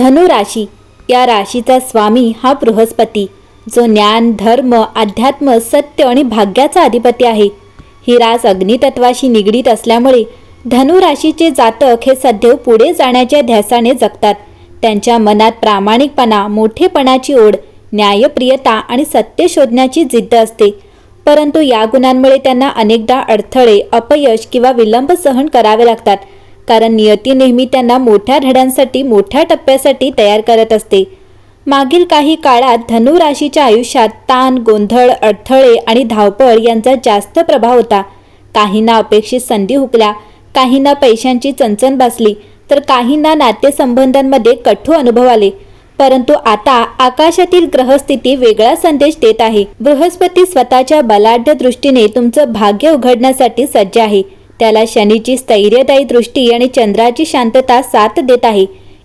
धनु राशी या राशीचा स्वामी हा बृहस्पती जो ज्ञान धर्म अध्यात्म सत्य आणि भाग्याचा अधिपती आहे. ही रास अग्नितत्वाशी निगडीत असल्यामुळे धनु राशीचे जातक हे सध्या पुढे जाण्याच्या ध्यासाने जगतात. त्यांच्या मनात प्रामाणिकपणा मोठेपणाची ओढ न्यायप्रियता आणि सत्य शोधण्याची जिद्द असते. परंतु या गुणांमुळे त्यांना अनेकदा अडथळे अपयश किंवा विलंब सहन करावे लागतात. कारण नियती नेहमी त्यांना मोठ्या धड्यांसाठी मोठ्या टप्प्यासाठी तयार करत असते. मागील काही काळात धनु राशीच्या आयुष्यात ताण गोंधळ अडथळे आणि धावपळ यांचा जास्त प्रभाव होता. काहींना अपेक्षित संधी हुकल्या काहींना पैशांची चणचण भासली तर काहींना नातेसंबंधांमध्ये कठोर अनुभव आले. परंतु आता आकाशातील ग्रहस्थिती वेगळा संदेश देत आहे. बृहस्पती स्वतःच्या बलाढ्य दृष्टीने तुमचं भाग्य उघडण्यासाठी सज्ज आहे. त्याला शनीची स्थैर्यदायी दृष्टी आणि चंद्राची शांतता साथ देत आहे.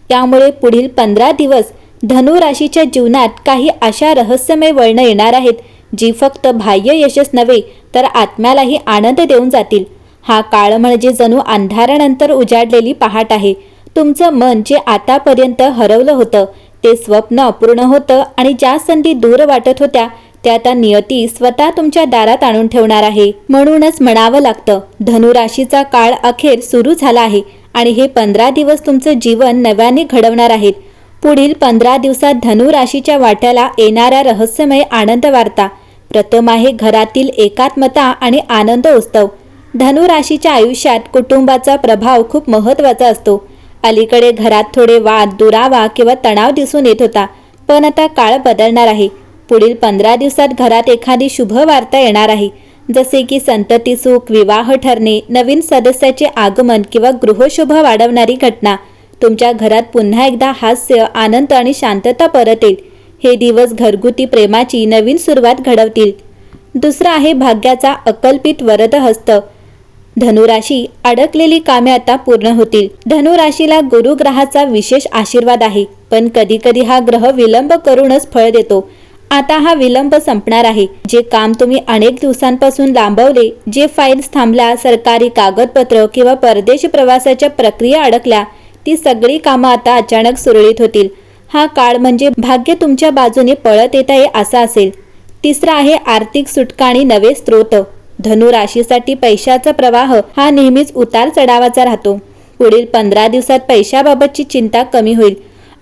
त्यामुळे पुढील पंधरा दिवस धनु राशीच्या जीवनात काही अशा रहस्यमय वळणं येणार आहेत जी फक्त बाह्य यशच नव्हे तर आत्म्यालाही आनंद देऊन जातील. हा काळ म्हणजे जणू अंधारानंतर उजाडलेली पहाट आहे. तुमचं मन जे आतापर्यंत हरवलं होतं ते स्वप्न अपूर्ण होतं आणि ज्या संधी दूर वाटत होत्या त्या आता नियती स्वतः तुमच्या दारात आणून ठेवणार आहे. म्हणूनच म्हणावं लागतं धनुराशीचा काळ अखेर सुरू झाला आहे आणि हे पंधरा दिवस तुमचं जीवन नव्याने घडवणार आहेत पुढील पंधरा दिवसात धनुराशीच्या वाट्याला येणाऱ्या रहस्यमय आनंद वार्ता. प्रथम आहे घरातील एकात्मता आणि आनंद उत्सव. धनुराशीच्या आयुष्यात कुटुंबाचा प्रभाव खूप महत्त्वाचा असतो. अलीकडे घरात थोडे वाद दुरावा किंवा तणाव दिसून येत होता पण आता काळ बदलणार आहे. पुढील पंधरा दिवसात घरात एखादी शुभ वार्ता येणार आहे. जसे की संतती सुख विवाह ठरणे नवीन सदस्याचे आगमन किंवा गृहशुभ वाढवणारी घटना. तुमच्या घरात पुन्हा एकदा हास्य आनंद आणि शांतता परत येईल. हे दिवस घरगुती प्रेमाची नवीन सुरुवात घडवतील. दुसरा आहे भाग्याचा अकल्पित वरद हस्त धनुराशी अडकलेली कामे आता पूर्ण होतील. धनुराशीला गुरुग्रहाचा विशेष आशीर्वाद आहे. पण कधी कधी हा ग्रह विलंब करूनच फळ देतो. आता हा विलंब संपणार आहे. जे काम तुम्ही अनेक दिवसांपासून लांबवले जे फाईल्स थांबल्या सरकारी कागदपत्र किंवा परदेशी प्रवासाच्या प्रक्रिया अडकल्या ती सगळी कामं आता अचानक सुरळीत होतील. हा काळ म्हणजे भाग्य तुमच्या बाजूने पळत येत आहे असा असेल. तिसरा आहे आर्थिक सुटका आणि नवे स्रोत. धनु राशीसाठी पैशाचा प्रवाह हा नेहमीच उतार चढावाचा राहतो. पुढील पंधरा दिवसात पैशाबाबतची चिंता कमी होईल.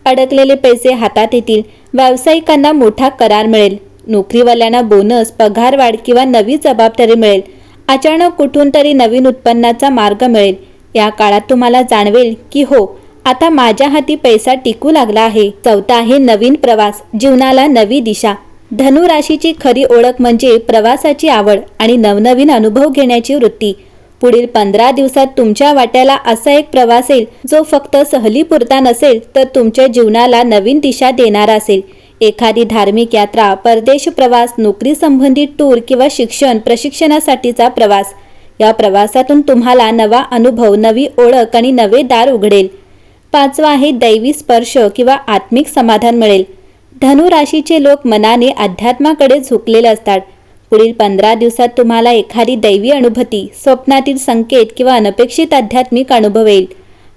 अडकलेले पैसे हातात येतील. व्यावसायिकांना मोठा करार मिळेल. नोकरीवाल्यांना बोनस पगारवाढ किंवा नवी जबाबदारी मिळेल. अचानक कुठून तरी नवीन उत्पन्नाचा मार्ग मिळेल. या काळात तुम्हाला जाणवेल की हो आता माझ्या हाती पैसा टिकू लागला आहे. चौथा आहे नवीन प्रवास जीवनाला नवी दिशा. धनु राशीची खरी ओळख म्हणजे प्रवासाची आवड आणि नवनवीन अनुभव घेण्याची वृत्ती. पुढील पंधरा दिवसात तुमच्या वाट्याला असा एक प्रवास येईल जो फक्त सहलीपुरता नसेल तर तुमच्या जीवनाला नवीन दिशा देणारा असेल. एखादी धार्मिक यात्रा परदेश प्रवास नोकरी संबंधित टूर किंवा शिक्षण प्रशिक्षणासाठीचा प्रवास. या प्रवासातून तुम्हाला नवा अनुभव नवी ओळख आणि नवे दार उघडेल. पाचवा आहे दैवी स्पर्श किंवा आत्मिक समाधान मिळेल. धनु राशीचे लोक मनाने अध्यात्माकडे झुकलेले असतात. पुढील पंधरा दिवसात तुम्हाला एखादी दैवी अनुभूती स्वप्नातील संकेत किंवा अनपेक्षित आध्यात्मिक अनुभव येईल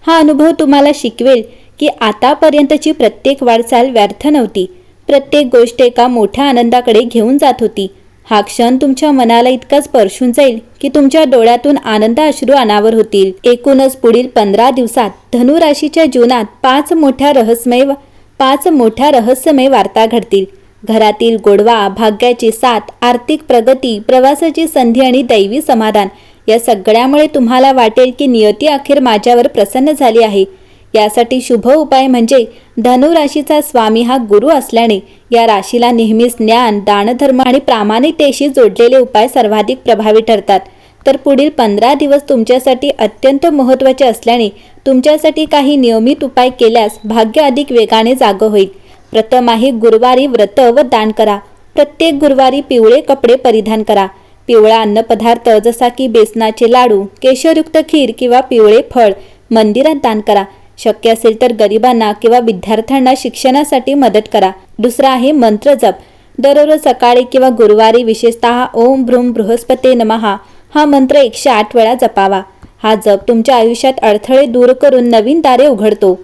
हा अनुभव तुम्हाला शिकवेल की आतापर्यंतची प्रत्येक वाटचाल व्यर्थ नव्हती. प्रत्येक गोष्ट एका मोठ्या आनंदाकडे घेऊन जात होती. हा क्षण तुमच्या मनाला इतका स्पर्शून जाईल की तुमच्या डोळ्यातून आनंद अश्रू अनावर होतील. एकूणच पुढील पंधरा दिवसात धनु राशीच्या जीवनात पाच मोठ्या रहस्यमय पाच मोठ्या रहस्यमय वार्ता घडतील. घरातील गोडवा भाग्याची साथ आर्थिक प्रगती प्रवासाची संधी आणि दैवी समाधान या सगळ्यामुळे तुम्हाला वाटेल की नियती अखेर माझ्यावर प्रसन्न झाली आहे. यासाठी शुभ उपाय म्हणजे धनुराशीचा स्वामी हा गुरु असल्याने या राशीला नेहमीच ज्ञान दानधर्म आणि प्रामाणिकतेशी जोडलेले उपाय सर्वाधिक प्रभावी ठरतात. तर पुढील पंधरा दिवस तुमच्यासाठी अत्यंत महत्त्वाचे असल्याने तुमच्यासाठी काही नियमित उपाय केल्यास भाग्य अधिक वेगाने जागं होईल. प्रथम आहे गुरुवारी व्रत व दान करा. प्रत्येक गुरुवारी पिवळे कपडे परिधान करा. पिवळा अन्नपदार्थ जसा की बेसनाचे लाडू केशरयुक्त खीर किंवा पिवळे फळ मंदिरात दान करा. शक्य असेल तर गरिबांना किंवा विद्यार्थ्यांना शिक्षणासाठी मदत करा. दुसरा आहे मंत्र जप. दररोज सकाळी किंवा गुरुवारी विशेषतः ओम भ्रूम बृहस्पते नमहा. हा मंत्र एकशे आठ वेळा जपावा. हा जप तुमच्या आयुष्यात अडथळे दूर करून नवीन दारे उघडतो.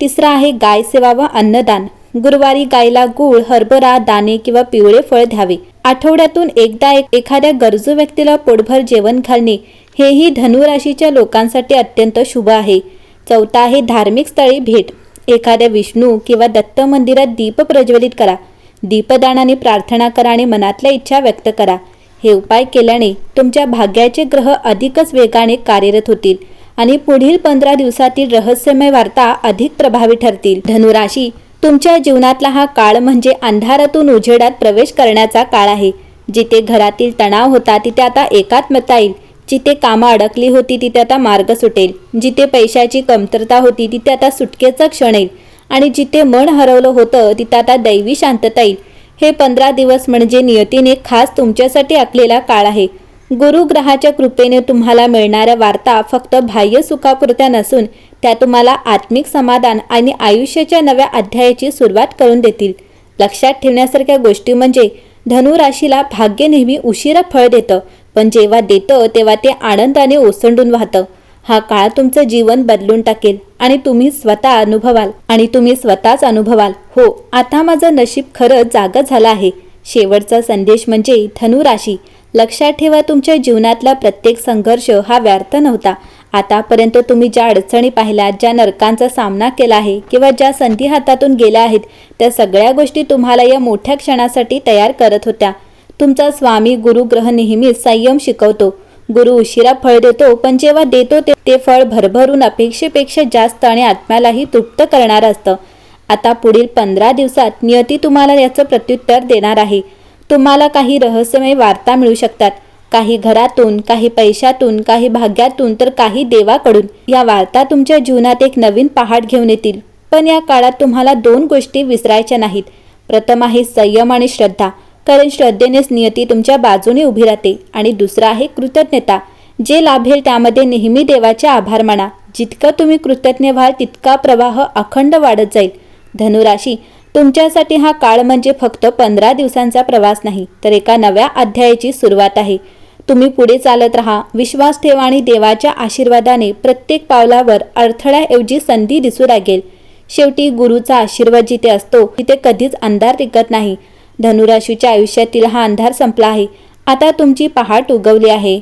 तिसरा आहे गाय सेवा व अन्नदान. गुरुवारी गायला गूळ हरभरा दाणे किंवा पिवळे फळ द्यावे. आठवड्यातून एकदा एक एखाद्या गरजू व्यक्तीला पोटभर जेवण घालणे हेही धनुराशीच्या लोकांसाठी अत्यंत शुभ आहे. चौथा आहे धार्मिक स्थळी भेट. एखाद्या विष्णू किंवा दत्त मंदिरात दीप प्रज्वलित करा. दीपदानाने प्रार्थना करा आणि मनातल्या इच्छा व्यक्त करा. हे उपाय केल्याने तुमच्या भाग्याचे ग्रह अधिकच वेगाने कार्यरत होतील आणि पुढील पंधरा दिवसातील रहस्यमय वार्ता अधिक प्रभावी ठरतील. धनुराशी तुमच्या जीवनातला हा काळ म्हणजे अंधारातून उजेडात प्रवेश करण्याचा काळ आहे. जिथे घरातील तणाव होता तिथे आता एकात्मता येईल. जिथे कामं अडकली होती तिथे आता मार्ग सुटेल. जिथे पैशाची कमतरता होती तिथे आता सुटकेचा क्षण येईल. आणि जिथे मन हरवलं होतं तिथे आता दैवी शांतता येईल. हे पंधरा दिवस म्हणजे नियतीने खास तुमच्यासाठी आखलेला काळ आहे. गुरुग्रहाच्या कृपेने तुम्हाला मिळणाऱ्या वार्ता फक्त बाह्य सुखापुरत्या नसून त्या तुम्हाला आत्मिक समाधान आणि आयुष्याच्या नव्या अध्यायाची सुरुवात करून देतील. लक्षात ठेवण्यासारख्या गोष्टी म्हणजे धनुराशीला भाग्य नेहमी उशिरा फळ देतं पण जेव्हा देतं तेव्हा ते आनंदाने ओसंडून वाहतं. हा काळ तुमचं जीवन बदलून टाकेल आणि तुम्ही स्वतः अनुभवाल आणि तुम्ही स्वतःच अनुभवाल. हो आता माझं नशीब खरंच जागं झालं आहे. शेवटचा संदेश म्हणजे धनुराशी. लक्षात ठेवा तुमच्या जीवनातला प्रत्येक संघर्ष हा व्यर्थ नव्हता. आतापर्यंत तुम्ही ज्या अडचणी पाहिल्या ज्या नरकांचा सामना केला आहे किंवा ज्या संधी हातातून गेल्या आहेत त्या सगळ्या गोष्टी तुम्हाला या मोठ्या क्षणासाठी तयार करत होत्या. तुमचा स्वामी गुरु ग्रह नेहमीच संयम शिकवतो. गुरु उशिरा फळ देतो पण जेव्हा देतो ते ते फळ भरभरून अपेक्षेपेक्षा जास्त आणि आत्म्यालाही तृप्त करणारं असतं. आता पुढील पंधरा दिवसात नियती तुम्हाला याचं प्रत्युत्तर देणार आहे. तुम्हाला काही रहस्यमय वार्ता मिळू शकतात. काही घरातून काही पैशातून काही भाग्यातून तर काही देवाकडून. या वार्ता तुमच्या जीवनात एक नवीन पहाट घेऊन येतील. पण या काळात तुम्हाला दोन गोष्टी विसरायच्या नाहीत. प्रथम आहे संयम आणि श्रद्धा. कारण श्रद्धेनेच नियती तुमच्या बाजूने उभी राहते. आणि दुसरा आहे कृतज्ञता. जे लाभेल त्यामध्ये नेहमी देवाचे आभार माना. जितकं तुम्ही कृतज्ञ व्हाल तितका प्रवाह अखंड वाढत जाईल. धनुराशी तुमच्यासाठी हा काळ म्हणजे फक्त पंधरा दिवसांचा प्रवास नाही तर एका नव्या अध्यायाची सुरुवात आहे. तुम्ही पुढे चालत राहा. विश्वास ठेवा आणि देवाच्या आशीर्वादाने प्रत्येक पावलावर अडथळ्याऐवजी संधी दिसू लागेल. शेवटी गुरुचा आशीर्वाद जिथे असतो तिथे कधीच अंधार टिकत नाही. धनुराशीच्या आयुष्यातील हा अंधार संपला आहे. आता तुमची पहाट उगवली आहे.